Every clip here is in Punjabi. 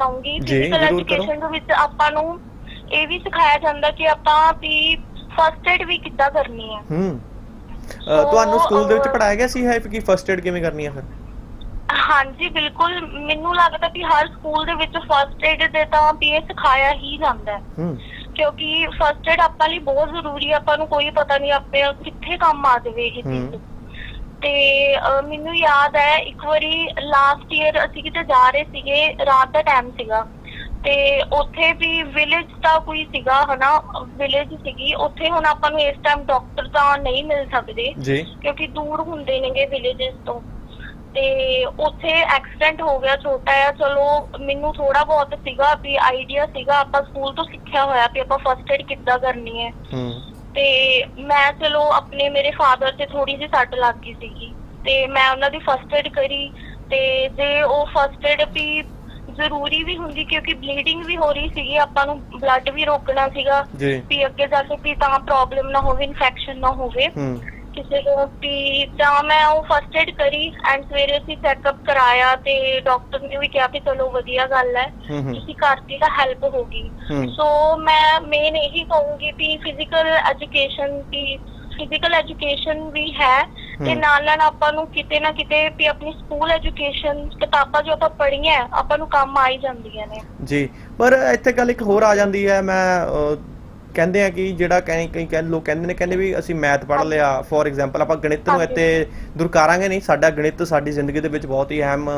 ਚਾਹੂੰਗੀ ਫਿਜ਼ੀਕਲ। ਐਜੂਕੇਸ਼ਨ ਦੇ ਵਿੱਚ ਆਪਾਂ ਨੂੰ ਇਹ ਵੀ ਸਿਖਾਇਆ ਜਾਂਦਾ ਕਿ ਆਪਾਂ ਵੀ ਫਸਟ ਏਡ ਵੀ ਕਿੱਦਾਂ ਕਰਨੀ ਹੈ। ਹੂੰ। ਤੁਹਾਨੂੰ ਸਕੂਲ ਦੇ ਵਿੱਚ ਪੜਾਇਆ ਗਿਆ ਸੀ ਹੈ ਕਿ ਫਰਸਟ ਏਡ ਕਿਵੇਂ ਕਰਨੀ ਹੈ ਫਿਰ? ਹਾਂਜੀ ਬਿਲਕੁਲ। ਮੈਨੂੰ ਲੱਗਦਾ ਕਿ ਹਰ ਸਕੂਲ ਦੇ ਵਿੱਚ ਫਸਟ ਏਡ ਦੇ ਤਾਂ ਵੀ ਇਹ ਸਿਖਾਇਆ ਹੀ ਜਾਂਦਾ ਹੈ। ਹੂੰ। ਕਿਉਂਕਿ ਫਸਟ ਏਡ ਆਪਾਂ ਲਈ ਬਹੁਤ ਜ਼ਰੂਰੀ ਹੈ। ਆਪਾਂ ਨੂੰ ਕੋਈ ਪਤਾ ਨਹੀਂ ਆਪਣੇ ਕਿੱਥੇ ਕੰਮ ਆ ਜਾਵੇ ਇਹ ਚੀਜ਼। ਤੇ ਮੈਨੂੰ ਯਾਦ ਹੈ ਇੱਕ ਵਾਰੀ ਲਾਸਟ ਈਅਰ ਅਸੀਂ ਕਿਤੇ ਜਾ ਰਹੇ ਸੀਗੇ ਰਾਤ ਦਾ ਟਾਈਮ ਸੀਗਾ। ਤੇ ਉੱਥੇ ਵੀ ਵਿਲੇਜ ਦਾ ਕੋਈ ਸੀਗਾ ਹਨਾ ਵਿਲੇਜ ਸੀਗੀ। ਉੱਥੇ ਹੁਣ ਆਪਾਂ ਨੂੰ ਇਸ ਟਾਈਮ ਡਾਕਟਰ ਤਾਂ ਨਹੀਂ ਮਿਲ ਸਕਦੇ ਕਿਉਂਕਿ ਦੂਰ ਹੁੰਦੇ ਨੇਗੇ ਵਿਲੇजेस ਤੋਂ। ਤੇ ਉੱਥੇ ਐਕਸੀਡੈਂਟ ਹੋ ਗਿਆ ਛੋਟਾ ਜਿਹਾ। ਚਲੋ ਮੈਨੂੰ ਥੋੜਾ ਬਹੁਤ ਸੀਗਾ ਵੀ ਆਈਡੀਆ ਸੀਗਾ ਆਪਾਂ ਸਕੂਲ ਤੋਂ ਸਿੱਖਿਆ ਹੋਇਆ ਵੀ ਆਪਾਂ ਫਸਟ ਏਡ ਕਿੱਦਾਂ ਕਰਨੀ ਹੈ। ਹੂੰ। ਤੇ ਮੈਂ ਚਲੋ ਆਪਣੇ ਮੇਰੇ ਫਾਦਰ ਤੇ ਥੋੜੀ ਜਿਹੀ ਸੱਟ ਲੱਗ ਗਈ ਸੀਗੀ ਤੇ ਮੈਂ ਉਹਨਾਂ ਦੀ ਫਸਟ ਏਡ ਕਰੀ ਤੇ ਜੇ ਉਹ ਫਸਟ ਏਡ ਵੀ ਜ਼ਰੂਰੀ ਵੀ ਹੁੰਦੀ ਕਿਉਂਕਿ ਬਲੀਡਿੰਗ ਵੀ ਹੋ ਰਹੀ ਸੀਗੀ ਆਪਾਂ ਨੂੰ ਬਲੱਡ ਵੀ ਰੋਕਣਾ ਸੀਗਾ ਜੀ। ਵੀ ਅੱਗੇ ਜਾ ਕੇ ਵੀ ਤਾਂ ਪ੍ਰੋਬਲਮ ਨਾ ਹੋਵੇ ਇਨਫੈਕਸ਼ਨ ਨਾ ਹੋਵੇ। ਹੂੰ। ਕਿਸੇ ਨੂੰ ਵੀ ਤਾਂ ਮੈਂ ਉਹ ਫਸਟ ਏਡ ਕਰੀ ਐਂਡ ਸਵੇਰੇ ਅਸੀਂ ਚੈੱਕਅਪ ਕਰਾਇਆ ਤੇ ਡਾਕਟਰ ਨੇ ਵੀ ਕਿਹਾ ਵੀ ਚਲੋ ਵਧੀਆ ਗੱਲ ਹੈ ਹੂੰ ਹੂੰ। ਤੁਸੀਂ ਕਰਤੀ ਤਾਂ ਹੈਲਪ ਹੂੰ ਸੋ ਮੈਂ ਮੇਨ ਇਹੀ ਕਹੂੰਗੀ ਵੀ ਫਿਜ਼ੀਕਲ ਐਜੂਕੇਸ਼ਨ ਦੀ ਫਿਜ਼ੀਕਲ ਐਜੂਕੇਸ਼ਨ ਵੀ ਹੈ ਤੇ। ਨਾਲ ਨਾਲ ਆਪਾਂ ਨੂੰ ਕਿਤੇ ਨਾ ਕਿਤੇ ਵੀ ਆਪਣੀ ਸਕੂਲ ਐਜੂਕੇਸ਼ਨ ਕਿਤਾਬਾਂ ਜੋ ਆਪਾਂ ਪੜ੍ਹੀਆਂ ਆਪਾਂ ਨੂੰ ਕੰਮ ਆ ਹੀ ਜਾਂਦੀਆਂ ਨੇ। ਜੀ ਪਰ ਇੱਥੇ ਗੱਲ ਇੱਕ ਹੋਰ ਆ ਜਾਂਦੀ ਹੈ ਮੈਂ ਕਹਿੰਦੇ ਆ ਕਿ ਜਿਹੜਾ ਕਈ ਕਈ ਕਹਿ ਲੋਕ ਕਹਿੰਦੇ ਨੇ ਕਹਿੰਦੇ ਵੀ ਅਸੀਂ ਮੈਥ ਪੜ੍ਹ ਲਿਆ ਫੋਰ ਐਗਜ਼ਾਮਪਲ ਆਪਾਂ ਗਣਿਤ ਨੂੰ। ਇੱਥੇ ਦੁਰਕਾਰਾਂਗੇ ਨਹੀਂ ਸਾਡਾ ਗਣਿਤ ਸਾਡੀ ਜ਼ਿੰਦਗੀ ਦੇ ਵਿੱਚ ਬਹੁਤ ਹੀ ਅਹਿਮ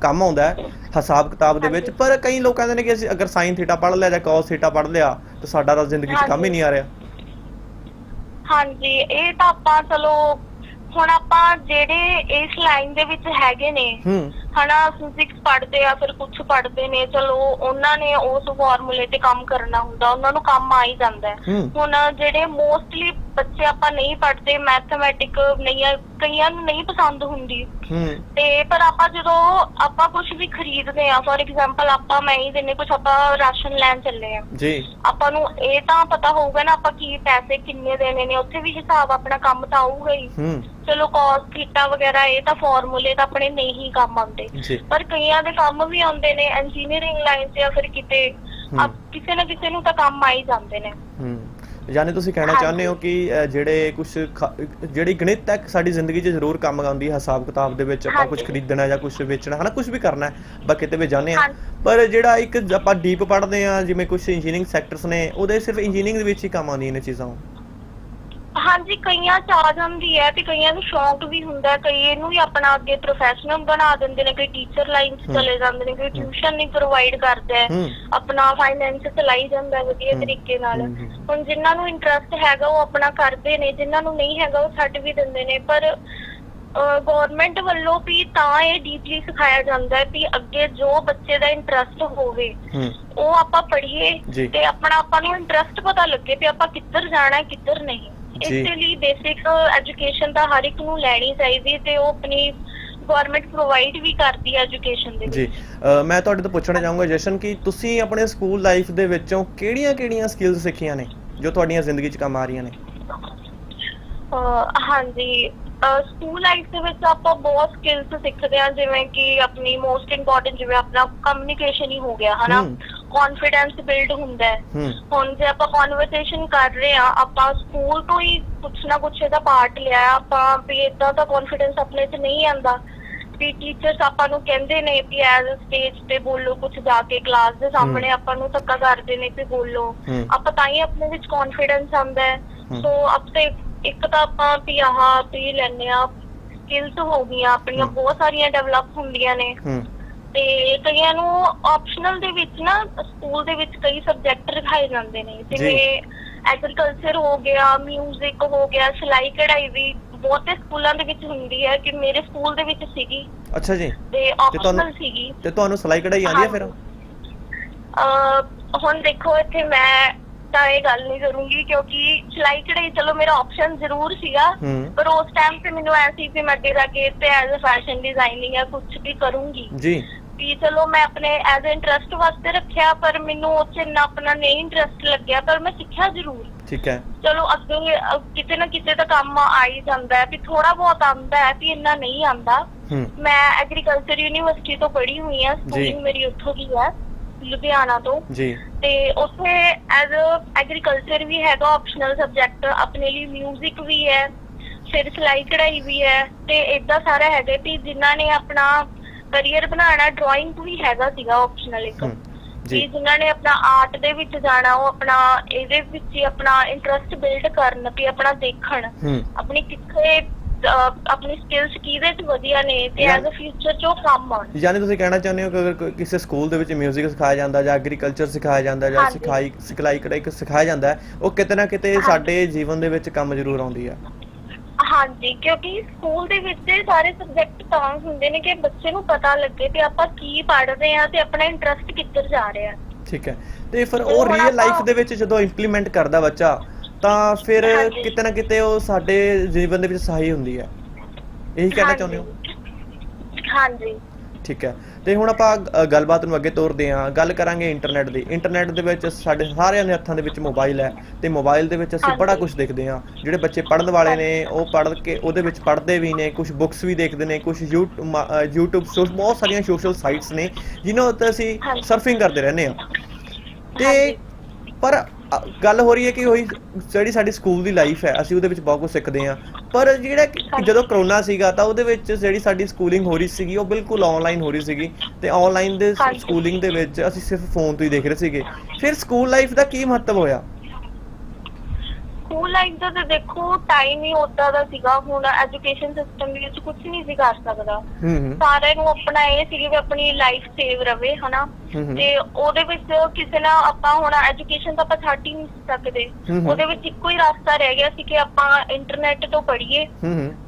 ਕੰਮ ਆਉਂਦਾ ਹੈ ਹਿਸਾਬ ਕਿਤਾਬ ਦੇ ਵਿੱਚ। ਪਰ ਕਈ ਲੋਕ ਕਹਿੰਦੇ ਨੇ ਕਿ ਅਸੀਂ ਅਗਰ ਸਾਈਨ ਥੀਟਾ ਪੜ੍ਹ ਲਿਆ ਜਾਂ ਕਾਸ ਥੀਟਾ ਪੜ੍ਹ ਲਿਆ ਤਾਂ ਸਾਡਾ ਤਾਂ ਜ਼ਿੰਦਗੀ 'ਚ ਕੰਮ ਹੀ। ਨਹੀਂ ਆ ਰਿਹਾ ਹਾਂਜੀ ਇਹ ਤਾਂ ਆਪਾਂ ਚਲੋ ਹੁਣ ਆਪਾਂ ਜਿਹੜੇ ਇਸ ਲਾਈਨ ਦੇ ਵਿੱਚ ਹੈਗੇ ਨੇ ਹੂੰ। ਹਨਾ ਫਿਜ਼ਿਕਸ ਪੜ੍ਹਦੇ ਆ ਫਿਰ ਕੁਝ ਪੜ੍ਹਦੇ ਨੇ ਚਲੋ ਉਹਨਾਂ ਨੇ ਉਸ ਫਾਰਮੂਲੇ ਤੇ ਕੰਮ ਕਰਨਾ ਹੁੰਦਾ ਉਹਨਾਂ ਨੂੰ ਕੰਮ ਆ ਹੀ ਜਾਂਦਾ ਹੈ। ਹੂੰ। ਹੁਣ ਜਿਹੜੇ ਮੋਸਟਲੀ ਬੱਚੇ ਆਪਾਂ ਨਹੀਂ ਪੜ੍ਹਦੇ ਮੈਥਮੈਟਿਕ ਨਹੀਂ ਆ- ਕਈਆਂ ਨੂੰ ਨਹੀਂ ਪਸੰਦ ਹੁੰਦੀ। ਹੂੰ। ਤੇ ਪਰ ਆਪਾਂ ਜਦੋਂ ਆਪਾਂ ਕੁਝ ਵੀ ਖਰੀਦਦੇ ਆ ਫੋਰ ਐਗਜ਼ਾਮਪਲ ਆਪਾਂ ਮੈਂ ਹੀ ਦਿਨੇ ਕੁਝ ਆਪਾਂ ਰਾਸ਼ਨ ਲੈਣ ਚੱਲੇ ਆ ਜੀ। ਆਪਾਂ ਨੂੰ ਇਹ ਤਾਂ ਪਤਾ ਹੋਊਗਾ ਨਾ ਆਪਾਂ ਕੀ ਪੈਸੇ ਕਿੰਨੇ ਦੇਣੇ ਨੇ ਉੱਥੇ ਵੀ ਹਿਸਾਬ ਆਪਣਾ ਕੰਮ ਤਾਂ ਆਊਗਾ ਹੀ। ਹੂੰ। ਚਲੋ cos ਥੀਟਾ ਵਗੈਰਾ ਇਹ ਤਾਂ ਫਾਰਮੂਲੇ ਤਾਂ ਆਪਣੇ ਨਹੀਂ ਕੰਮ ਆਉਂਦੇ। ਜੀ। ਪਰ ਕਈਆਂ ਦੇ ਕੰਮ ਵੀ ਆਉਂਦੇ ਨੇ ਇੰਜੀਨੀਅਰਿੰਗ ਲਾਈਨ 'ਚ ਜਾਂ ਫਿਰ ਕਿਤੇ। ਆਪ ਕਿਸੇ ਨਾ ਕਿਸੇ ਨੂੰ ਤਾਂ ਕੰਮ ਆ ਹੀ ਜਾਂਦੇ ਨੇ। ਹੂੰ। ਯਾਨੀ ਤੁਸੀਂ ਕਹਿਣਾ। ਚਾਹੁੰਦੇ ਹੋ ਕਿ ਜਿਹੜੇ ਕੁਝ ਜਿਹੜੀ ਗਣਿਤ ਹੈ ਸਾਡੀ ਜ਼ਿੰਦਗੀ 'ਚ ਜ਼ਰੂਰ ਕੰਮ ਆਉਂਦੀ ਹੈ ਹਿਸਾਬ ਕਿਤਾਬ ਦੇ ਵਿੱਚ ਆਪਾਂ ਕੁਝ। ਖਰੀਦਣਾ ਜਾਂ ਕੁਝ ਵੇਚਣਾ ਹਨਾ ਕੁਝ ਵੀ ਕਰਨਾ ਆਪਾਂ ਕਿਤੇ ਵੀ ਜਾਂਦੇ ਆ। ਪਰ ਜਿਹੜਾ ਇੱਕ ਆਪਾਂ ਡੀਪ ਪੜ੍ਹਦੇ ਆ ਜਿਵੇਂ ਕੁਝ ਇੰਜੀਨੀਅਰਿੰਗ ਸੈਕਟਰਸ ਨੇ ਉਹਦੇ ਸਿਰਫ ਇੰਜੀਨੀਅਰਿੰਗ ਦੇ ਵਿੱਚ ਹੀ ਕੰਮ ਆਉਂਦੀਆਂ ਨੇ ਚੀਜ਼ਾਂ ਹਾਂਜੀ ਕਈਆਂ ਚ ਆ ਜਾਂਦੀ ਹੈ ਤੇ ਕਈਆਂ ਨੂੰ ਸ਼ੌਂਕ ਵੀ ਹੁੰਦਾ ਹੈ, ਕਈ ਇਹਨੂੰ ਵੀ ਆਪਣਾ ਅੱਗੇ ਪ੍ਰੋਫੈਸ਼ਨਲ ਬਣਾ ਦਿੰਦੇ ਨੇ ਕੋਈ ਟੀਚਰ ਲਾਈਨ 'ਚ। ਚਲੇ ਜਾਂਦੇ ਨੇ ਕੋਈ ਟਿਊਸ਼ਨ ਨਹੀਂ ਪ੍ਰੋਵਾਈਡ ਕਰਦਾ ਹੈ ਹੂੰ ਆਪਣਾ ਫਾਈਨੈਂਸ ਚਲਾਈ ਜਾਂਦਾ ਹੈ ਵਧੀਆ। ਤਰੀਕੇ ਨਾਲ। ਹੁਣ ਜਿਨ੍ਹਾਂ ਨੂੰ ਇੰਟਰਸਟ ਹੈਗਾ ਉਹ ਆਪਣਾ ਕਰਦੇ ਨੇ ਜਿਨ੍ਹਾਂ ਨੂੰ ਨਹੀਂ ਹੈਗਾ ਉਹ ਛੱਡ ਵੀ ਦਿੰਦੇ ਨੇ ਪਰ ਗਵਰਨਮੈਂਟ ਵੱਲੋਂ ਵੀ ਤਾਂ ਇਹ ਡੀਪਲੀ ਸਿਖਾਇਆ ਜਾਂਦਾ ਹੈ ਵੀ ਅੱਗੇ ਜੋ ਬੱਚੇ ਦਾ ਇੰਟਰਸਟ ਹੋਵੇ ਹੂੰ ਉਹ ਆਪਾਂ ਪੜ੍ਹੀਏ। ਤੇ ਆਪਣਾ ਆਪਾਂ ਨੂੰ ਇੰਟਰਸਟ ਪਤਾ ਲੱਗੇ ਵੀ ਆਪਾਂ ਕਿੱਧਰ ਜਾਣਾ ਹੈ ਕਿੱਧਰ ਨਹੀਂ ਇਸੇ ਲਈ ਬੇਸਿਕ ਐਜੂਕੇਸ਼ਨ ਤਾਂ ਹਰ ਇੱਕ ਨੂੰ ਲੈਣੀ ਚਾਹੀਦੀ ਤੇ ਉਹ ਆਪਣੀ ਗਵਰਨਮੈਂਟ ਪ੍ਰੋਵਾਈਡ ਵੀ ਕਰਦੀ ਹੈ ਐਜੂਕੇਸ਼ਨ ਦੇ ਜੀ। ਵਿੱਚ। ਮੈਂ ਤੁਹਾਡੇ ਤੋਂ ਪੁੱਛਣਾ ਚਾਹੂੰਗਾ ਜਸ਼ਨ ਕਿ ਤੁਸੀਂ ਆਪਣੇ ਸਕੂਲ ਲਾਈਫ ਦੇ ਵਿੱਚੋਂ ਕਿਹੜੀਆਂ-ਕਿਹੜੀਆਂ ਸਕਿੱਲਸ ਸਿੱਖੀਆਂ ਨੇ ਜੋ ਤੁਹਾਡੀਆਂ ਜ਼ਿੰਦਗੀ 'ਚ ਕੰਮ ਆ ਰਹੀਆਂ ਨੇ? ਅਹ ਹਾਂਜੀ। ਸਕੂਲ ਲਾਈਫ ਦੇ ਵਿੱਚ ਆਪਾਂ ਬਹੁਤ ਸਕਿੱਲਸ ਸਿੱਖਦੇ ਹਾਂ ਜਿਵੇਂ ਕਿ ਆਪਣੀ ਮੋਸਟ ਇੰਪੋਰਟੈਂਟ ਜਿਵੇਂ ਆਪਣਾ ਕਮਿਊਨੀਕੇਸ਼ਨ ਹੀ ਹੋ ਗਿਆ ਹਨਾ? ਹਮ। ਕੌਨਫੀਡੈਂਸ ਬਿਲਡ ਹੁੰਦਾ ਹੈ ਹੁਣ ਜੇ ਆਪਾਂ ਕਨਵਰਸੇਸ਼ਨ ਕਰ ਰਹੇ ਆ ਆਪਾਂ ਸਕੂਲ ਤੋਂ ਹੀ ਕੁਛ ਨਾ ਕੁਛ ਇਹਦਾ ਪਾਰਟ ਲਿਆ। ਆਪਾਂ ਵੀ ਇਦਾਂ ਦਾ ਕੌਨਫੀਡੈਂਸ ਆਪਣੇ 'ਚ ਨਹੀਂ ਆਂਦਾ ਵੀ ਟੀਚਰਸ ਆਪਾਂ ਨੂੰ ਕਹਿੰਦੇ ਨੇ ਵੀ ਐਜ਼ ਸਟੇਜ ਤੇ ਬੋਲੋ ਕੁਛ ਜਾ ਕੇ ਕਲਾਸ ਦੇ ਸਾਹਮਣੇ ਆਪਾਂ ਨੂੰ ਧੱਕਾ ਕਰਦੇ ਨੇ ਵੀ ਬੋਲੋ। ਆਪਾਂ ਤਾਂ ਹੀ ਆਪਣੇ ਵਿੱਚ ਕੌਨਫੀਡੈਂਸ ਆਂਦਾ ਹੈ। ਸੋ ਅਬ ਤੇ ਇੱਕ ਤਾਂ ਆਪਾਂ ਵੀ ਆਹ ਵੀ ਲੈਣੇ ਆ ਸਕਿੱਲਸ ਹੋ ਗਈਆਂ ਆਪਣੀਆਂ। ਬਹੁਤ ਸਾਰੀਆਂ ਡਿਵੈਲਪ ਹੁੰਦੀਆਂ ਨੇ ਤੇ ਕਈਆਂ ਨੂੰ ਆਪਸ਼ਨਲ ਦੇ ਵਿੱਚ ਨਾ ਸਕੂਲ ਦੇ ਵਿੱਚ ਕਈ ਸਬਜੈਕਟ ਰਖਾਏ ਜਾਂਦੇ ਨੇ ਜਿਵੇਂ ਐਗਰੀਕਲਚਰ ਹੋ ਗਿਆ 뮤직 ਹੋ ਗਿਆ ਸਿਲਾਈ ਕਢਾਈ ਵੀ ਬਹੁਤੇ ਸਕੂਲਾਂ ਦੇ ਵਿੱਚ ਹੁੰਦੀ ਹੈ ਕਿ ਮੇਰੇ ਸਕੂਲ ਦੇ ਵਿੱਚ ਸੀਗੀ। ਅੱਛਾ ਜੀ। ਤੇ ਆਪਸ਼ਨਲ ਸੀਗੀ। ਤੇ ਤੁਹਾਨੂੰ ਸਿਲਾਈ ਕਢਾਈ ਆਉਂਦੀ ਹੈ ਫਿਰ? ਅਹ ਹੁਣ ਦੇਖੋ ਇੱਥੇ ਮੈਂ ਤਾਂ ਇਹ ਗੱਲ ਨਹੀਂ ਕਰੂੰਗੀ ਕਿਉਂਕਿ ਸਿਲਾਈ ਕਢਾਈ ਚਲੋ ਮੇਰਾ ਆਪਸ਼ਨ ਜ਼ਰੂਰ ਸੀਗਾ ਪਰ ਉਸ ਟਾਈਮ ਤੇ ਮੈਨੂੰ ਐ ਸੀ ਮੈਂ ਅੱਗੇ ਜਾ ਕੇ ਤੇ ਐਜ਼ ਅ ਫੈਸ਼ਨ ਡਿਜ਼ਾਈਨਿੰਗ ਜਾਂ ਕੁਝ ਵੀ ਕਰੂੰਗੀ। ਜੀ। ਵੀ ਚਲੋ ਮੈਂ ਆਪਣੇ ਐਜ਼ ਅ ਇੰਟਰਸਟ ਵਾਸਤੇ ਰੱਖਿਆ ਪਰ ਮੈਨੂੰ ਉਹ 'ਚ ਇੰਨਾ ਆਪਣਾ ਨਹੀਂ ਇੰਟਰਸਟ ਲੱਗਿਆ ਪਰ ਮੈਂ ਸਿੱਖਿਆ ਜ਼ਰੂਰ। ਠੀਕ ਹੈ। ਚਲੋ ਅੱਗੇ ਅ, ਕਿਤੇ ਨਾ ਕਿਤੇ ਤਾਂ ਕੰਮ ਆ ਹੀ ਜਾਂਦਾ ਹੈ ਵੀ ਥੋੜਾ ਬਹੁਤ ਆਉਂਦਾ ਹੈ ਵੀ ਇੰਨਾ ਨਹੀਂ ਆਉਂਦਾ। ਹੂੰ। ਮੈਂ ਐਗਰੀਕਲਚਰ ਯੂਨੀਵਰਸਿਟੀ ਤੋਂ ਪੜ੍ਹੀ ਹੋਈ ਹਾਂ ਸਕੂਲਿੰਗ ਮੇਰੀ ਉੱਥੋਂ ਦੀ ਹੈ ਲੁਧਿਆਣਾ ਤੋਂ। ਜੀ। ਤੇ ਉੱਥੇ ਐਜ਼ ਐਗਰੀਕਲਚਰ ਵੀ ਹੈਗਾ ਆਪਸ਼ਨਲ ਸਬਜੈਕਟ ਆਪਣੇ ਲਈ 뮤직 ਵੀ ਹੈ ਫਿਰ ਸਿਲਾਈ ਕਢਾਈ ਵੀ ਹੈ ਤੇ ਇਦਾਂ ਸਾਰਾ ਹੈਗਾ ਵੀ ਜਿਨ੍ਹਾਂ ਨੇ ਆਪਣਾ ਕਰੀਅਰ ਬਣਾਉਣਾ ਡਰਾਇੰਗ ਵੀ ਹੈਗਾ ਸੀਗਾ ਆਪਸ਼ਨਲ ਇੱਕ। ਜੀ। ਜਿਨ੍ਹਾਂ ਨੇ ਆਪਣਾ ਆਰਟ ਦੇ ਵਿੱਚ ਜਾਣਾ ਉਹ ਆਪਣਾ ਇਹਦੇ ਵਿੱਚ ਹੀ ਆਪਣਾ ਇੰਟਰਸਟ ਬਿਲਡ ਕਰਨ ਵੀ ਆਪਣਾ ਦੇਖਣ। ਆਪਣੀ ਕਿੱਥੇ ਆਪਣੀ ਸਕਿੱਲਸ ਕਿਹਦੇ ਚ ਵਧੀਆ ਨੇ ਤੇ ਐਜ਼ ਅ ਫਿਊਚਰ ਚ ਉਹ ਕੰਮ ਆਉਣ। ਯਾਨੀ ਤੁਸੀਂ ਕਹਿਣਾ ਚਾਹੁੰਦੇ ਹੋ ਕਿ ਅਗਰ ਕਿਸੇ ਸਕੂਲ ਦੇ ਵਿੱਚ 뮤직 ਸਿਖਾਇਆ ਜਾਂਦਾ ਜਾਂ ਐਗਰੀਕਲਚਰ ਸਿਖਾਇਆ ਜਾਂਦਾ ਜਾਂ। ਸਿਖਾਈ ਸਿਖਲਾਈ ਕਢਾਈ ਕ- ਸਿਖਾਇਆ ਜਾਂਦਾ ਉਹ ਕਿਤੇ ਨਾ ਕਿਤੇ। ਸਾਡੇ ਜੀਵਨ ਦੇ ਵਿੱਚ ਕੰਮ ਜ਼ਰੂਰ ਆਉਂਦੀ ਹੈ ਹਾਂਜੀ ਕਿਉਂਕਿ ਸਕੂਲ ਦੇ ਵਿੱਚ ਇਹ ਸਾਰੇ ਸਬਜੈਕਟ ਤਾਂ ਹੁੰਦੇ ਨੇ ਕਿ ਬੱਚੇ ਨੂੰ ਪਤਾ ਲੱਗੇ ਕਿ ਆਪਾਂ ਕੀ ਪੜ੍ਹ ਰਹੇ ਹਾਂ ਤੇ ਆਪਣਾ ਇੰਟਰਸਟ ਕਿੱਧਰ ਜਾ ਰਿਹਾ। ਠੀਕ ਹੈ। ਤੇ ਫਿਰ ਉਹ ਰੀਅਲ ਲਾਈਫ ਦੇ ਵਿੱਚ ਜਦੋਂ ਇੰਪਲੀਮੈਂਟ ਕਰਦਾ ਬੱਚਾ ਤਾਂ ਫਿਰ। ਕਿਤੇ ਨਾ ਕਿਤੇ ਉਹ ਸਾਡੇ ਜੀਵਨ ਦੇ ਵਿੱਚ ਸਹਾਈ ਹੁੰਦੀ ਹੈ। ਇਹੀ ਕਹਿਣਾ। ਚਾਹੁੰਦੇ ਹੋ? ਹਾਂਜੀ। ਠੀਕ ਹੈ। ਤੇ ਹੁਣ ਆਪਾਂ ਗੱਲਬਾਤ ਨੂੰ ਅੱਗੇ ਤੋਰਦੇ ਹਾਂ ਗੱਲ ਕਰਾਂਗੇ ਇੰਟਰਨੈਟ ਦੀ ਇੰਟਰਨੈਟ ਦੇ ਵਿੱਚ ਸਾਡੇ ਸਾਰਿਆਂ ਦੇ ਹੱਥਾਂ ਦੇ ਵਿੱਚ ਮੋਬਾਈਲ ਹੈ ਤੇ ਮੋਬਾਈਲ ਦੇ ਵਿੱਚ ਅਸੀਂ। ਬੜਾ ਕੁਝ ਦੇਖਦੇ ਹਾਂ ਜਿਹੜੇ ਬੱਚੇ ਪੜ੍ਹਨ ਵਾਲੇ ਨੇ ਉਹ ਪੜ੍ਹ ਕੇ ਉਹਦੇ ਵਿੱਚ ਪੜ੍ਹਦੇ ਵੀ ਨੇ ਕੁਝ ਬੁੱਕਸ ਵੀ ਦੇਖਦੇ ਨੇ ਕੁਝ YouTube ਸੋ ਬਹੁਤ ਸਾਰੀਆਂ ਸੋਸ਼ਲ ਸਾਈਟਸ ਨੇ ਜਿਨ੍ਹਾਂ ਉੱਤੇ ਅਸੀਂ। ਸਰਫਿੰਗ ਕਰਦੇ ਰਹਿੰਦੇ ਹਾਂ ਤੇ। ਪਰ ਗੱਲ ਹੋ ਰਹੀ ਹੈ ਕਿ ਉਹੀ ਜਿਹੜੀ ਸਾਡੀ ਸਕੂਲ ਦੀ ਲਾਈਫ ਹੈ ਅਸੀਂ ਉਹਦੇ ਵਿੱਚ ਬਹੁਤ ਕੁਝ ਸਿੱਖਦੇ ਹਾਂ ਪਰ ਜਿਹੜਾ। ਜਦੋਂ ਕਰੋਨਾ ਸੀਗਾ ਤਾਂ ਉਹਦੇ ਵਿੱਚ ਜਿਹੜੀ ਸਾਡੀ ਸਕੂਲਿੰਗ ਹੋ ਰਹੀ ਸੀਗੀ ਉਹ ਬਿਲਕੁਲ ਆਨਲਾਈਨ ਹੋ ਰਹੀ ਸੀਗੀ ਤੇ ਆਨਲਾਈਨ ਦੇ। ਸਕੂਲਿੰਗ ਦੇ ਵਿੱਚ ਅਸੀਂ ਸਿਰਫ ਫੋਨ ਤੋਂ ਹੀ ਦੇਖ ਰਹੇ ਸੀਗੇ ਫਿਰ ਸਕੂਲ ਲਾਈਫ ਦਾ ਕੀ ਮਹੱਤਵ ਹੋਇਆ ਸਕੂਲ ਲਾਈਫ ਦਾ ਤਾਂ ਦੇਖੋ ਟਾਈਮ ਹੀ ਉਦਾਂ ਦਾ ਸੀਗਾ। ਹੁਣ ਐਜੂਕੇਸ਼ਨ ਸਿਸਟਮ ਵਿੱਚ ਕੁਝ ਨਹੀਂ ਸੀ ਕਰ ਸਕਦਾ। ਸਾਰਿਆਂ ਨੂੰ ਆਪਣਾ ਇਹ ਸੀ ਵੀ ਆਪਣੀ ਲਾਈਫ ਸੇਵ ਰਵੇ ਹਨਾ। ਤੇ ਉਹਦੇ ਵਿੱਚ ਕਿਸੇ ਨਾਲ ਆਪਾਂ ਹੁਣ ਐਜੂਕੇਸ਼ਨ ਤਾਂ ਆਪਾਂ ਛੱਡ ਹੀ ਨਹੀਂ ਸਕਦੇ। ਉਹਦੇ ਵਿੱਚ ਇੱਕੋ ਹੀ ਰਸਤਾ ਰਹਿ ਗਿਆ ਸੀ ਕਿ ਆਪਾਂ ਇੰਟਰਨੈਟ ਤੋਂ ਪੜ੍ਹੀਏ।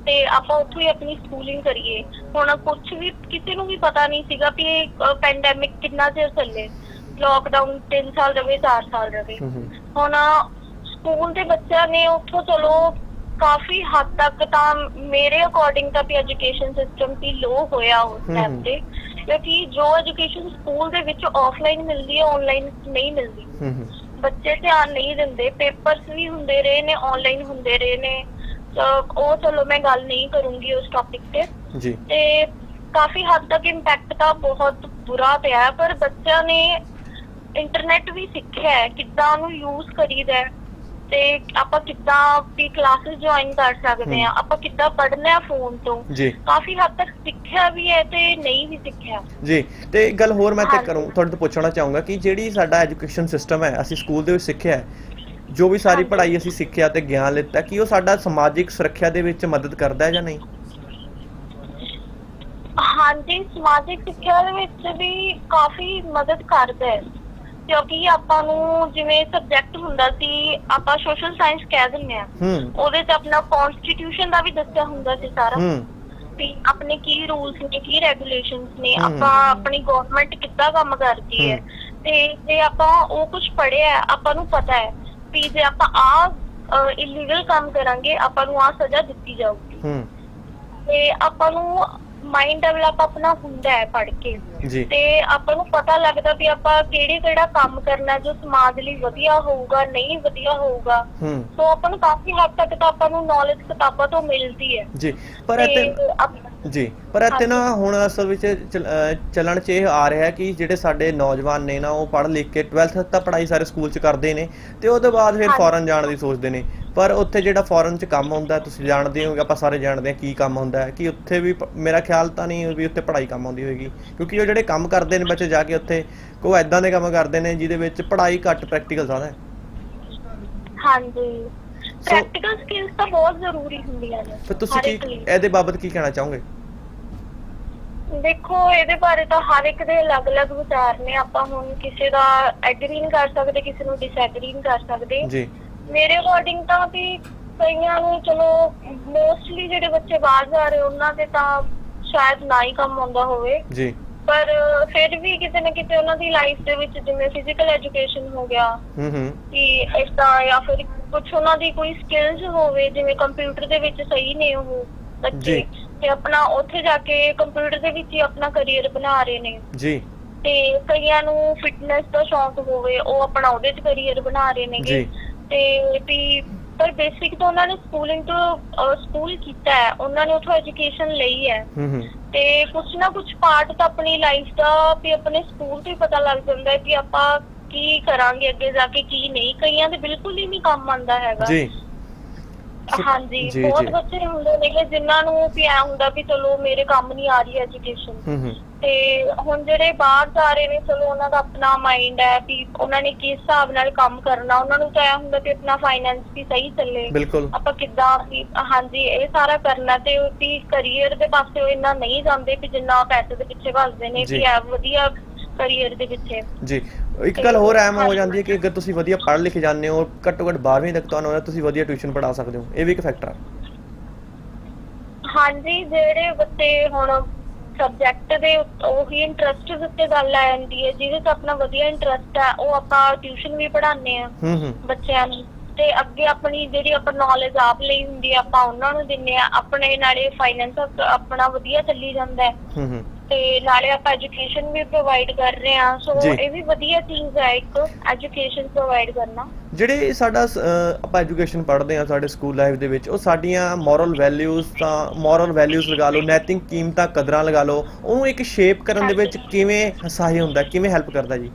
ਤੇ ਆਪਾਂ ਉੱਥੋਂ ਹੀ ਆਪਣੀ ਸਕੂਲਿੰਗ ਕਰੀਏ। ਹੁਣ ਕੁਝ ਵੀ ਕਿਸੇ ਨੂੰ ਵੀ ਪਤਾ ਨਹੀਂ ਸੀਗਾ ਵੀ ਇਹ ਪੈਂਡੈਮਿਕ ਕਿੰਨਾ ਚਿਰ ਚੱਲੇ। ਲੋਕਡਾਊਨ 3 ਸਾਲ ਰਵੇ 4 ਸਾਲ ਰਵੇ। ਹੂੰ ਹੂੰ। ਹੁਣ ਸਕੂਲ ਦੇ ਬੱਚਿਆਂ ਨੇ ਉੱਥੋਂ ਚਲੋ ਕਾਫੀ ਹੱਦ ਤੱਕ ਤਾਂ ਮੇਰੇ ਅਕੋਰਡਿੰਗ ਤਾਂ ਵੀ ਐਜੂਕੇਸ਼ਨ ਸਿਸਟਮ ਵੀ ਲੋ ਹੋਇਆ ਉਸ ਟਾਈਮ। ਤੇ ਕਿਉਂਕਿ ਜੋ ਐਜੂਕੇਸ਼ਨ ਸਕੂਲ ਦੇ ਵਿੱਚ ਆਫਲਾਈਨ ਮਿਲਦੀ ਹੈ ਆਨਲਾਈਨ ਨਹੀਂ ਮਿਲਦੀ। ਬੱਚੇ ਧਿਆਨ ਨਹੀਂ ਦਿੰਦੇ ਪੇਪਰਸ ਵੀ ਹੁੰਦੇ ਰਹੇ ਨੇ ਆਨਲਾਈਨ ਹੁੰਦੇ ਰਹੇ ਨੇ। ਉਹ ਚਲੋ ਮੈਂ ਗੱਲ ਨਹੀਂ ਕਰੂੰਗੀ ਉਸ ਟੌਪਿਕ ਤੇ। ਜੀ। ਤੇ ਕਾਫੀ ਹੱਦ ਤੱਕ ਇੰਪੈਕਟ ਤਾਂ ਬਹੁਤ ਬੁਰਾ ਪਿਆ ਪਰ ਬੱਚਿਆਂ ਨੇ ਇੰਟਰਨੈਟ ਵੀ ਸਿੱਖਿਆ ਹੈ ਕਿੱਦਾਂ ਉਹਨੂੰ ਯੂਜ਼ ਕਰੀਦਾ ਹੈ। ਤੇ ਆਪਾਂ ਕਿੱਦਾਂ ਵੀ ਕਲਾਸਿਸ ਜੁਆਇਨ ਕਰ ਸਕਦੇ ਆ। ਆਪਾਂ ਕਿੱਦਾਂ ਪੜ੍ਹਨਾ ਹੈ ਫੋਨ ਤੋਂ ਜੀ ਕਾਫੀ ਹੱਦ ਤੱਕ ਸਿੱਖਿਆ ਵੀ ਹੈ ਤੇ ਨਹੀਂ ਵੀ ਸਿੱਖਿਆ ਜੀ ਤੇ ਇੱਕ ਗੱਲ ਹੋਰ ਮੈਂ ਤੇ ਹਾਂਜੀ। ਕਰੂੰ ਤੁਹਾਡੇ ਤੋਂ ਪੁੱਛਣਾ ਚਾਹੂੰਗਾ ਕਿ ਜਿਹੜੀ ਸਾਡਾ ਐਜੂਕੇਸ਼ਨ ਸਿਸਟਮ ਹੈ ਅਸੀਂ ਸਕੂਲ ਦੇ ਵਿੱਚ ਸਿੱਖਿਆ ਹੈ ਜੋ ਵੀ ਸਾਰੀ। ਪੜ੍ਹਾਈ ਅਸੀਂ ਸਿੱਖਿਆ ਤੇ ਗਿਆਨ ਲਿੱਤਾ ਕਿ ਉਹ ਸਾਡਾ ਸਮਾਜਿਕ ਸੁਰੱਖਿਆ ਦੇ ਵਿੱਚ ਮਦਦ ਕਰਦਾ ਹੈ ਜਾਂ ਨਹੀਂ ਹਾਂਜੀ ਸਮਾਜਿਕ ਸਿੱਖਿਆ ਦੇ ਵਿੱਚ ਵੀ ਕਾਫੀ ਮਦਦ ਕਰਦਾ ਹੈ ਕਿਉਂਕਿ ਆਪਾਂ ਨੂੰ ਜਿਵੇਂ ਸਬਜੈਕਟ ਹੁੰਦਾ ਸੀ ਆਪਾਂ ਸੋਸ਼ਲ ਸਾਇੰਸ ਕਹਿ ਦਿੰਦੇ ਆ ਹੂੰ। ਉਹਦੇ 'ਚ ਆਪਣਾ ਕਨਸਟੀਟਿਊਸ਼ਨ ਦਾ ਵੀ ਦੱਸਿਆ ਹੁੰਦਾ ਸੀ ਸਾਰਾ। ਹੂੰ। ਵੀ ਆਪਣੇ ਕੀ ਰੂਲਸ ਨੇ ਕੀ ਰੈਗੂਲੇਸ਼ਨਸ ਨੇ। ਆਪਾਂ ਆਪਣੀ ਗਵਰਨਮੈਂਟ ਕਿੱਦਾਂ ਕੰਮ ਕਰਦੀ ਹੈ। ਤੇ ਜੇ ਆਪਾਂ ਉਹ ਕੁਝ ਪੜ੍ਹਿਆ ਹੈ, ਆਪਾਂ ਨੂੰ ਪਤਾ ਹੈ ਵੀ ਜੇ ਆਪਾਂ ਆ ਇਲੀਗਲ ਕੰਮ ਕਰਾਂਗੇ ਆਪਾਂ ਨੂੰ ਆ ਸਜ਼ਾ ਦਿੱਤੀ ਜਾਊਗੀ। ਹੂੰ। ਤੇ ਆਪਾਂ ਨੂੰ ਮਾਈਂਡ ਡਿਵੈਲਪ ਆਪਣਾ ਹੁੰਦਾ ਹੈ ਪੜ੍ਹ ਕੇ। ਜੀ। ਤੇ ਆਪਾਂ ਨੂੰ ਪਤਾ ਲੱਗਦਾ ਵੀ ਆਪਾਂ ਕਿਹੜੇ ਕਿਹੜਾ ਕੰਮ ਕਰਨਾ ਜੋ ਸਮਾਜ ਲਈ ਵਧੀਆ ਹੋਊਗਾ ਨਹੀਂ ਵਧੀਆ ਹੋਊਗਾ। ਹੂੰ। ਸੋ ਆਪਾਂ ਨੂੰ ਕਾਫੀ ਹੱਦ ਤੱਕ ਤਾਂ ਆਪਾਂ ਨੂੰ ਨੌਲੇਜ ਕਿਤਾਬਾਂ ਤੋਂ ਮਿਲਦੀ ਹੈ। ਜੀ ਪਰ ਇੱਥੇ ਤੇ ਆਪ- ਜੀ ਪਰ ਇੱਥੇ ਨਾ ਹੁਣ ਅਸਲ ਵਿੱਚ ਚੱਲਣ 'ਚ ਇਹ ਆ ਰਿਹਾ ਕਿ ਜਿਹੜੇ ਸਾਡੇ ਨੌਜਵਾਨ ਨੇ ਨਾ ਉਹ ਪੜ੍ਹ ਲਿਖ ਕੇ 12th ਤੱਕ ਪੜ੍ਹਾਈ ਸਾਰੇ ਸਕੂਲ 'ਚ ਕਰਦੇ ਨੇ ਤੇ ਉਹਦੇ ਬਾਅਦ ਫਿਰ। ਫੋਰਨ ਜਾਣ ਦੀ ਸੋਚਦੇ ਨੇ। ਪਰ ਉੱਥੇ ਜਿਹੜਾ ਫੋਰਨ 'ਚ ਕੰਮ ਹੁੰਦਾ ਤੁਸੀਂ ਜਾਣਦੇ ਹੋ ਆਪਾਂ ਸਾਰੇ ਜਾਣਦੇ ਹਾਂ ਕੀ ਕੰਮ ਹੁੰਦਾ ਹੈ ਕਿ ਉੱਥੇ ਵੀ ਪ- ਮੇਰਾ ਖਿਆਲ ਤਾਂ ਨਹੀਂ ਵੀ ਉੱਥੇ ਪੜ੍ਹਾਈ ਕੰਮ ਆਉਂਦੀ ਹੋਏਗੀ ਕਿਉਂਕਿ ਉਹ ਜਿਹੜੇ ਕੰਮ ਕਰਦੇ ਨੇ ਬੱਚੇ ਜਾ ਕੇ ਉੱਥੇ ਕੋ ਐਦਾਂ ਦੇ ਕੰਮ ਕਰਦੇ ਨੇ ਜਿਹਦੇ ਵਿੱਚ ਪੜ੍ਹਾਈ ਘੱਟ ਪ੍ਰੈਕਟੀਕਲ ਜ਼ਿਆਦਾ ਹੈ। ਹਾਂਜੀ। ਪ੍ਰੈਕਟੀਕਲ ਸਕਿੱਲਸ ਤਾਂ ਬਹੁਤ ਜ਼ਰੂਰੀ ਹੁੰਦੀਆਂ ਨੇ ਫਿਰ ਤੁਸੀਂ ਹਰ ਕੀ ਇੱਕ ਲਈ। ਇਹਦੇ ਬਾਬਤ ਕੀ ਕਹਿਣਾ ਚਾਹੋਗੇ? ਦੇਖੋ ਇਹਦੇ ਬਾਰੇ ਤਾਂ ਹਰ ਇੱਕ ਦੇ ਅਲੱਗ-ਅਲੱਗ ਵਿਚਾਰ ਨੇ ਆਪਾਂ ਹੁਣ ਕਿਸੇ ਦਾ ਐਗਰੀ ਨਹੀਂ ਕਰ ਸਕਦੇ ਕਿਸੇ ਨੂੰ ਡਿਸਐਗਰੀ ਨਹੀਂ ਕਰ ਸਕਦੇ। ਜੀ। ਮੇਰੇ ਅਕੋਰਡਿੰਗ ਤਾਂ ਵੀ ਕਈਆਂ ਨੂੰ ਚਲੋ ਮੋਸਟਲੀ ਜਿਹੜੇ ਬੱਚੇ ਬਾਹਰ ਜਾ ਰਹੇ ਉਹਨਾਂ ਦੇ ਤਾਂ ਸ਼ਾਇਦ ਨਾ ਹੀ ਕੰਮ ਆਉਂਦਾ ਹੋਵੇ। ਜੀ। ਪਰ ਫਿਰ ਵੀ ਕਿਤੇ ਨਾ ਕਿਤੇ ਉਹਨਾਂ ਦੀ ਲਾਈਫ ਦੇ ਵਿੱਚ ਜਿਵੇਂ ਫਿਜ਼ੀਕਲ ਐਜੂਕੇਸ਼ਨ ਹੋ ਗਿਆ ਹੂੰ ਹੂੰ। ਕਿ ਏਦਾਂ ਜਾਂ ਫਿਰ ਕੁਝ ਉਹਨਾਂ ਦੀ ਕੋਈ ਸਕਿੱਲਸ ਹੋਵੇ ਜਿਵੇਂ ਕੰਪਿਊਟਰ ਦੇ ਵਿੱਚ ਸਹੀ ਨੇ ਉਹ ਬੱਚੇ ਜੀ। ਤੇ ਆਪਣਾ ਉੱਥੇ ਜਾ ਕੇ ਕੰਪਿਊਟਰ ਦੇ ਵਿੱਚ ਹੀ ਆਪਣਾ ਕੈਰੀਅਰ ਬਣਾ ਰਹੇ ਨੇ। ਜੀ। ਤੇ ਕਈਆਂ ਨੂੰ ਫਿਟਨੈਸ ਦਾ ਸ਼ੌਂਕ ਹੋਵੇ ਉਹ ਆਪਣਾ ਉਹਦੇ 'ਚ ਕੈਰੀਅਰ ਬਣਾ ਰਹੇ ਨੇਗੇ। ਜੀ। ਤੇ ਵੀ ਪਰ ਬੇਸਿਕ ਤਾਂ ਉਹਨਾਂ ਨੇ ਸਕੂਲਿੰਗ ਤੋਂ ਸਕੂਲ ਕੀਤਾ ਹੈ। ਉਹਨਾਂ ਨੇ ਉੱਥੋਂ ਐਜੂਕੇਸ਼ਨ ਲਈ ਹੈ। ਤੇ ਕੁਛ ਨਾ ਕੁਛ ਪਾਰਟ ਤਾਂ ਆਪਣੀ ਲਾਈਫ ਦਾ ਵੀ ਆਪਣੇ ਸਕੂਲ ਤੋਂ ਹੀ ਪਤਾ ਲੱਗ ਜਾਂਦਾ ਹੈ ਕਿ ਆਪਾਂ ਕੀ ਕਰਾਂਗੇ ਅੱਗੇ ਜਾ ਕੇ ਕੀ ਨਹੀਂ। ਕਈਆਂ ਦੇ ਬਿਲਕੁਲ ਹੀ ਨਹੀਂ ਕੰਮ ਆਉਂਦਾ ਹੈਗਾ। ਜੀ। ਹਾਂਜੀ ਬਹੁਤ। ਬੱਚੇ ਹੁੰਦੇ ਨੇਗੇ ਜਿਨ੍ਹਾਂ ਨੂੰ ਵੀ ਐ ਹੁੰਦਾ ਵੀ ਚਲੋ ਮੇਰੇ ਕੰਮ ਨਹੀਂ ਆ ਰਹੀ ਐਜੂਕੇਸ਼ਨ ਤੇ ਹੁਣ ਜਿਹੜੇ ਬਾਹਰ ਜਾ ਰਹੇ ਨੇ ਚਲੋ ਉਹਨਾਂ ਦਾ ਆਪਣਾ ਮਾਈਂਡ ਹੈ ਵੀ ਉਹਨਾਂ ਨੇ ਕਿਸ ਹਿਸਾਬ ਨਾਲ ਕੰਮ ਕਰਨਾ ਉਹਨਾਂ ਨੂੰ ਤਾਂ ਐ ਹੁੰਦਾ ਕਿ ਆਪਣਾ ਫਾਈਨੈਂਸ ਵੀ ਸਹੀ ਚੱਲੇ। ਬਿਲਕੁਲ। ਆਪਾਂ ਕਿੱਦਾਂ ਵੀ ਹਾਂਜੀ ਇਹ ਸਾਰਾ ਕਰਨਾ ਤੇ ਵੀ ਕੈਰੀਅਰ ਦੇ ਪਾਸੇ ਉਹ ਇੰਨਾ ਨਹੀਂ ਜਾਂਦੇ ਕਿ ਜਿੰਨਾ ਪੈਸੇ ਦੇ ਪਿੱਛੇ ਭੱਜਦੇ ਨੇ। ਵੀ ਐ ਵਧੀਆ ਕੈਰੀਅਰ ਦੇ ਪਿੱਛੇ। ਜੀ। ਇੱਕ ਗੱਲ ਹੋਰ ਐਮ ਹੋ ਜਾਂਦੀ ਹੈ ਕਿ ਅਗਰ ਤੁਸੀਂ ਵਧੀਆ ਪੜ੍ਹ ਲਿਖ ਜਾਂਦੇ ਹੋ ਘੱਟੋ ਘੱਟ 12ਵੀਂ ਤੱਕ ਤੁਹਾਨੂੰ ਆਉਂਦਾ ਤੁਸੀਂ ਵਧੀਆ ਟਿਊਸ਼ਨ ਪੜ੍ਹਾ ਸਕਦੇ ਹੋ। ਇਹ ਵੀ ਇੱਕ ਫੈਕਟਰ ਆ। ਹਾਂਜੀ ਜਿਹੜੇ ਬੱਚੇ ਹੁਣ ਸਬਜੈਕਟ ਦੇ ਉੱਤ- ਉਹੀ ਇੰਟਰਸਟ ਉੱਤੇ ਗੱਲ ਆ ਜਾਂਦੀ ਹੈ ਜਿਹਦੇ 'ਚ ਆਪਣਾ ਵਧੀਆ ਇੰਟਰਸਟ ਹੈ ਉਹ ਆਪਾਂ ਟਿਊਸ਼ਨ ਵੀ ਪੜ੍ਹਾਉਂਦੇ ਆ ਹੂੰ ਹੂੰ। ਬੱਚਿਆਂ ਨੂੰ। ਤੇ ਅੱਗੇ ਆਪਣੀ ਜਿਹੜੀ ਆਪਾਂ ਨੌਲੇਜ ਆਪ ਲਈ ਹੁੰਦੀ ਆ ਆਪਾਂ ਉਹਨਾਂ ਨੂੰ ਦਿੰਨੇ ਆ ਆਪਣੇ ਨਾਲੇ ਫਾਈਨੈਂਸ ਆਪਣਾ ਵਧੀਆ ਚੱਲੀ ਜਾਂਦਾ ਹੈ। ਹੂੰ ਹੂੰ। ਤੇ ਨਾਲੇ ਆਪਾਂ ਐਜੂਕੇਸ਼ਨ ਵੀ ਪ੍ਰੋਵਾਈਡ ਕਰ ਰਹੇ ਆ ਸੋ ਜੀ। ਇਹ ਵੀ ਵਧੀਆ ਚੀਜ਼ ਹੈ ਇੱਕ ਐਜੂਕੇਸ਼ਨ ਪ੍ਰੋਵਾਈਡ ਕਰਨਾ। ਜਿਹੜੇ ਸਾਡਾ ਆਪਾਂ ਐਜੂਕੇਸ਼ਨ ਪੜ੍ਹਦੇ ਆ ਸਾਡੇ ਸਕੂਲ ਲਾਈਫ ਦੇ ਵਿੱਚ ਉਹ ਸਾਡੀਆਂ ਮੋਰਲ ਵੈਲਿਊਜ਼ ਤਾਂ ਮੋਰਲ ਵੈਲਿਊਜ਼ ਲਗਾ ਲਓ ਨੈਤਿਕ ਕੀਮਤਾਂ ਕਦਰਾਂ ਲਗਾ ਲਓ ਉਹਨੂੰ ਇੱਕ ਸ਼ੇਪ ਕਰਨ ਦੇ ਵਿੱਚ ਕਿਵੇਂ ਸਹਾਈ ਹੁੰਦਾ ਕਿਵੇਂ ਹੈਲਪ ਕਰਦਾ ਜੀ?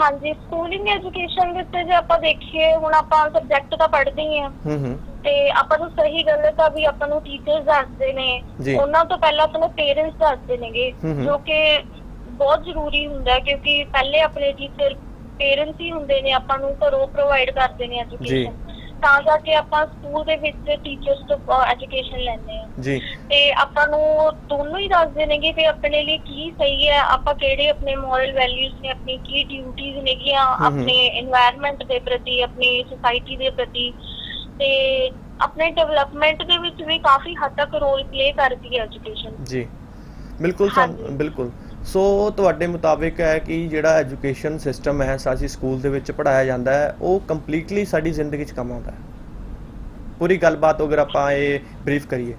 ਹਾਂਜੀ ਸਕੂਲਿੰਗ ਐਜੂਕੇਸ਼ਨ ਦੇ ਉੱਤੇ ਜੇ ਆਪਾਂ ਦੇਖੀਏ ਹੁਣ ਆਪਾਂ ਸਬਜੈਕਟ ਤਾਂ ਪੜ੍ਹਦੇ ਹੀ ਆ ਹੂੰ ਹੂੰ। ਤੇ ਆਪਾਂ ਨੂੰ ਸਹੀ ਗਲਤ ਆ ਵੀ ਆਪਾਂ ਨੂੰ ਟੀਚਰਸ ਦੱਸਦੇ ਨੇ। ਉਹਨਾਂ ਤੋਂ ਪਹਿਲਾਂ ਆਪਣੇ ਪੇਰੈਂਟਸ ਦੱਸਦੇ ਨੇਗੇ। ਜੋ ਕਿ ਬਹੁਤ ਜ਼ਰੂਰੀ ਹੁੰਦਾ ਕਿਉਂਕਿ ਪਹਿਲੇ ਆਪਣੇ ਟੀਚਰ ਪੇਰੈਂਟਸ ਹੀ ਹੁੰਦੇ ਨੇ ਆਪਾਂ ਨੂੰ ਘਰੋਂ ਪ੍ਰੋਵਾਈਡ ਕਰਦੇ ਨੇ ਐਜੂਕੇਸ਼ਨ ਤਾਂ ਜਾ ਕੇ ਆਪਾਂ ਸਕੂਲ ਦੇ ਵਿੱਚ ਟੀਚਰਸ ਤੋਂ ਐਜੂਕੇਸ਼ਨ ਲੈਂਦੇ ਆ ਜੀ। ਤੇ ਆਪਾਂ ਨੂੰ ਦੋਨੋਂ ਹੀ ਦੱਸਦੇ ਨੇਗੇ ਕਿ ਆਪਣੇ ਲਈ ਕੀ ਸਹੀ ਹੈ ਆਪਾਂ ਕਿਹੜੇ ਆਪਣੇ ਮੋਰਲ ਵੈਲਿਊਜ਼ ਨੇ ਆਪਣੀ ਕੀ ਡਿਊਟੀਜ਼ ਨੇਗੀਆਂ ਆਪਣੇ এনवायरमेंट ਦੇ ਪ੍ਰਤੀ ਆਪਣੀ ਸੋਸਾਇਟੀ ਦੇ ਪ੍ਰਤੀ। ਤੇ ਆਪਣੇ ਡਿਵੈਲਪਮੈਂਟ ਦੇ ਵਿੱਚ ਵੀ ਕਾਫੀ ਹੱਦ ਤੱਕ ਰੋਲ ਪਲੇ ਕਰਦੀ ਹੈ ਐਜੂਕੇਸ਼ਨ ਜੀ। ਬਿਲਕੁਲ ਬਿਲਕੁਲ। ਸੋ ਤੁਹਾਡੇ ਮੁਤਾਬਿਕ ਹੈ ਕਿ ਜਿਹੜਾ ਐਜੂਕੇਸ਼ਨ ਸਿਸਟਮ ਹੈ ਸਾਡੀ ਸਕੂਲ ਦੇ ਵਿੱਚ ਪੜਾਇਆ ਜਾਂਦਾ ਹੈ ਉਹ ਕੰਪਲੀਟਲੀ ਸਾਡੀ ਜ਼ਿੰਦਗੀ 'ਚ ਕੰਮ ਆਉਂਦਾ ਹੈ। ਪੂਰੀ ਗੱਲਬਾਤ ਅਗਰ ਆਪਾਂ ਇਹ ਬਰੀਫ ਕਰੀਏ।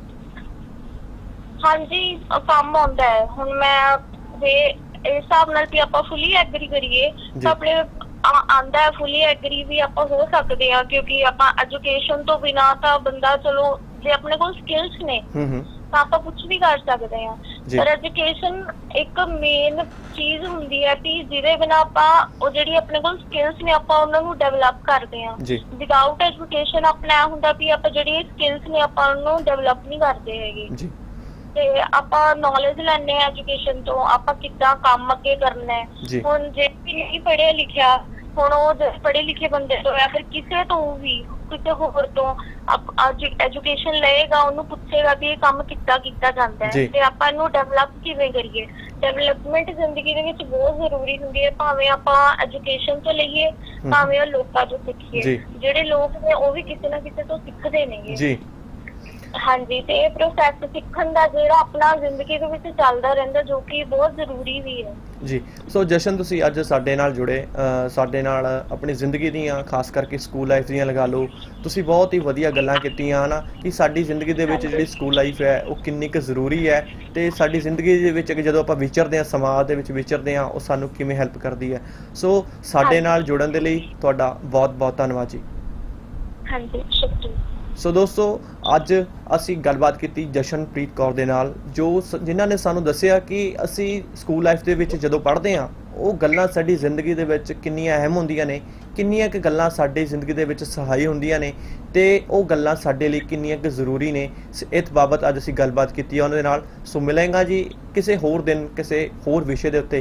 ਹਾਂਜੀ ਅ, ਕੰਮ ਆਉਂਦਾ ਹੈ। ਹੁਣ ਮੈਂ ਵੇ ਇਸ ਹਿਸਾਬ ਨਾਲ ਕਿ ਆਪਾਂ ਫੁੱਲੀ ਐਗਰੀ ਕਰੀਏ ਜੀ। ਤਾਂ ਆਪਣੇ ਆ- ਆਂਦਾ ਹੈ ਫੁੱਲੀ ਐਗਰੀ ਵੀ ਆਪਾਂ ਹੋ ਸਕਦੇ ਆ ਕਿਉਂਕਿ ਆਪਾਂ ਐਜੂਕੇਸ਼ਨ ਤੋਂ ਬਿਨਾ ਤਾਂ ਬੰਦਾ ਚਲੋ ਜੇ ਆਪਣੇ ਕੋਲ ਸਕਿੱਲਸ ਨੇ ਹੂੰ ਹੂੰ। ਤਾਂ ਆਪਾਂ ਕੁਝ ਵੀ ਕਰ ਸਕਦੇ ਆ। ਪਰ ਐਜੂਕੇਸ਼ਨ ਇੱਕ ਮੇਨ ਚੀਜ਼ ਹੁੰਦੀ ਹੈ ਕਿ ਜਿਹਦੇ ਬਿਨਾ ਆਪਾਂ ਉਹ ਜਿਹੜੀ ਆਪਣੇ ਕੋਲ ਸਕਿੱਲਸ ਨੇ ਆਪਾਂ ਉਹਨਾਂ ਨੂੰ ਡਿਵੈਲਪ ਕਰਦੇ ਆ ਵਿਦਆਊਟ ਐਜੂਕੇਸ਼ਨ ਆਪਣਾ ਹੁੰਦਾ ਵੀ ਆਪਾਂ ਜਿਹੜੀ ਸਕਿੱਲਸ ਨੇ ਆਪਾਂ ਉਹਨੂੰ ਡਿਵੈਲਪ ਨਹੀਂ ਕਰਦੇ ਹੈਗੇ। ਜੀ। ਤੇ ਆਪਾਂ ਨੌਲੇਜ ਲੈਣੇ ਐਜੂਕੇਸ਼ਨ ਤੋਂ ਆਪਾਂ ਕਿੱਦਾਂ ਕੰਮ ਅੱਗੇ ਕਰਨਾ ਹੈ। ਹੁਣ ਜੇ ਵੀ ਨਹੀਂ ਪੜ੍ਹਿਆ ਲਿਖਿਆ ਹੁਣ ਉਹ ਜੇ ਪੜ੍ਹੇ ਲਿਖੇ ਬੰਦੇ ਤੋਂ ਜਾਂ ਫਿਰ ਕਿਸੇ ਤੋਂ ਵੀ ਕਿਸੇ ਹੋਰ ਤੋਂ ਐਜੂਕੇਸ਼ਨ ਲਏਗਾ ਉਹਨੂੰ ਪੁੱਛੇਗਾ ਵੀ ਇਹ ਕੰਮ ਕਿੱਦਾਂ ਕੀਤਾ ਜਾਂਦਾ ਜੀ। ਹੈ ਤੇ ਆਪਾਂ ਇਹਨੂੰ ਡਿਵੈਲਪ ਕਿਵੇਂ ਕਰੀਏ? ਡਿਵੈਲਪਮੈਂਟ ਜ਼ਿੰਦਗੀ ਦੇ ਵਿੱਚ ਬਹੁਤ ਜ਼ਰੂਰੀ ਹੁੰਦੀ ਹੈ ਭਾਵੇਂ ਆਪਾਂ ਐਜੂਕੇਸ਼ਨ ਤੋਂ ਲਈਏ ਭਾਵੇਂ ਉਹ ਲੋਕਾਂ ਤੋਂ ਜੀ। ਸਿੱਖੀਏ ਜਿਹੜੇ ਲੋਕ ਨੇ ਉਹ ਵੀ ਕਿਸੇ ਨਾ ਕਿਸੇ ਤੋਂ ਸਿੱਖਦੇ ਨੇਗੇ। ਜੀ। ਹਾਂਜੀ ਤੇ ਇਹ ਪ੍ਰੋਸੈਸ ਸਿੱਖਣ ਦਾ ਜਿਹੜਾ ਆਪਣਾ ਜ਼ਿੰਦਗੀ ਦੇ ਵਿੱਚ ਚੱਲਦਾ ਰਹਿੰਦਾ ਜੋ ਕਿ ਬਹੁਤ ਜ਼ਰੂਰੀ ਵੀ ਹੈ। ਜੀ ਸੋ ਜਸ਼ਨ ਤੁਸੀਂ ਅੱਜ ਸਾਡੇ ਨਾਲ ਜੁੜੇ ਸਾਡੇ ਨਾਲ ਆਪਣੀ ਜ਼ਿੰਦਗੀ ਦੀਆਂ ਖਾਸ ਕਰਕੇ ਸਕੂਲ ਲਾਈਫ ਦੀਆਂ ਲਗਾ ਲਓ। ਤੁਸੀਂ ਬਹੁਤ ਹੀ ਵਧੀਆ ਗੱਲਾਂ ਕੀਤੀਆਂ ਹਨਾ ਕਿ ਸਾਡੀ ਜ਼ਿੰਦਗੀ ਦੇ ਵਿੱਚ ਜਿਹੜੀ ਸਕੂਲ ਲਾਈਫ ਹੈ ਉਹ ਕਿੰਨੀ ਕੁ ਜ਼ਰੂਰੀ ਹੈ ਤੇ ਸਾਡੀ ਜ਼ਿੰਦਗੀ ਦੇ ਵਿੱਚ ਜਦੋਂ ਆਪਾਂ ਵਿਚਰਦੇ ਹਾਂ ਸਮਾਜ ਦੇ ਵਿੱਚ ਵਿਚਰਦੇ ਹਾਂ ਉਹ ਸਾਨੂੰ ਕਿਵੇਂ ਹੈਲਪ ਕਰਦੀ ਹੈ। ਸੋ ਸਾਡੇ। ਨਾਲ ਜੁੜਨ ਦੇ ਲਈ ਤੁਹਾਡਾ ਬਹੁਤ ਬਹੁਤ ਧੰਨਵਾਦ ਜੀ। ਹਾਂਜੀ ਸ਼ੁਕਰੀਆ। ਸੋ ਦੋਸਤੋ, ਅੱਜ ਅਸੀਂ ਗੱਲਬਾਤ ਕੀਤੀ ਜਸ਼ਨਪ੍ਰੀਤ ਕੌਰ ਦੇ ਨਾਲ, ਜੋ ਸ- ਜਿਨ੍ਹਾਂ ਨੇ ਸਾਨੂੰ ਦੱਸਿਆ ਕਿ ਅਸੀਂ ਸਕੂਲ ਲਾਈਫ ਦੇ ਵਿੱਚ ਜਦੋਂ ਪੜ੍ਹਦੇ ਹਾਂ, ਉਹ ਗੱਲਾਂ ਸਾਡੀ ਜ਼ਿੰਦਗੀ ਦੇ ਵਿੱਚ ਕਿੰਨੀਆਂ ਅਹਿਮ ਹੁੰਦੀਆਂ ਨੇ, ਕਿੰਨੀਆਂ ਕਿ ਗੱਲਾਂ ਸਾਡੀ ਜ਼ਿੰਦਗੀ ਦੇ ਵਿੱਚ ਸਹਾਈ ਹੁੰਦੀਆਂ ਨੇ ਤੇ ਉਹ ਗੱਲਾਂ ਸਾਡੇ ਲਈ ਕਿੰਨੀਆਂ ਕਿ ਜ਼ਰੂਰੀ ਨੇ। ਸ- ਇਸ ਬਾਬਤ ਅੱਜ ਅਸੀਂ ਗੱਲਬਾਤ ਕੀਤੀ ਹੈ ਉਹਨਾਂ ਦੇ ਨਾਲ। ਸੋ ਮਿਲਾਂਗਾ ਜੀ ਕਿਸੇ ਹੋਰ ਦਿਨ, ਕਿਸੇ ਹੋਰ ਵਿਸ਼ੇ ਦੇ ਉੱਤੇ।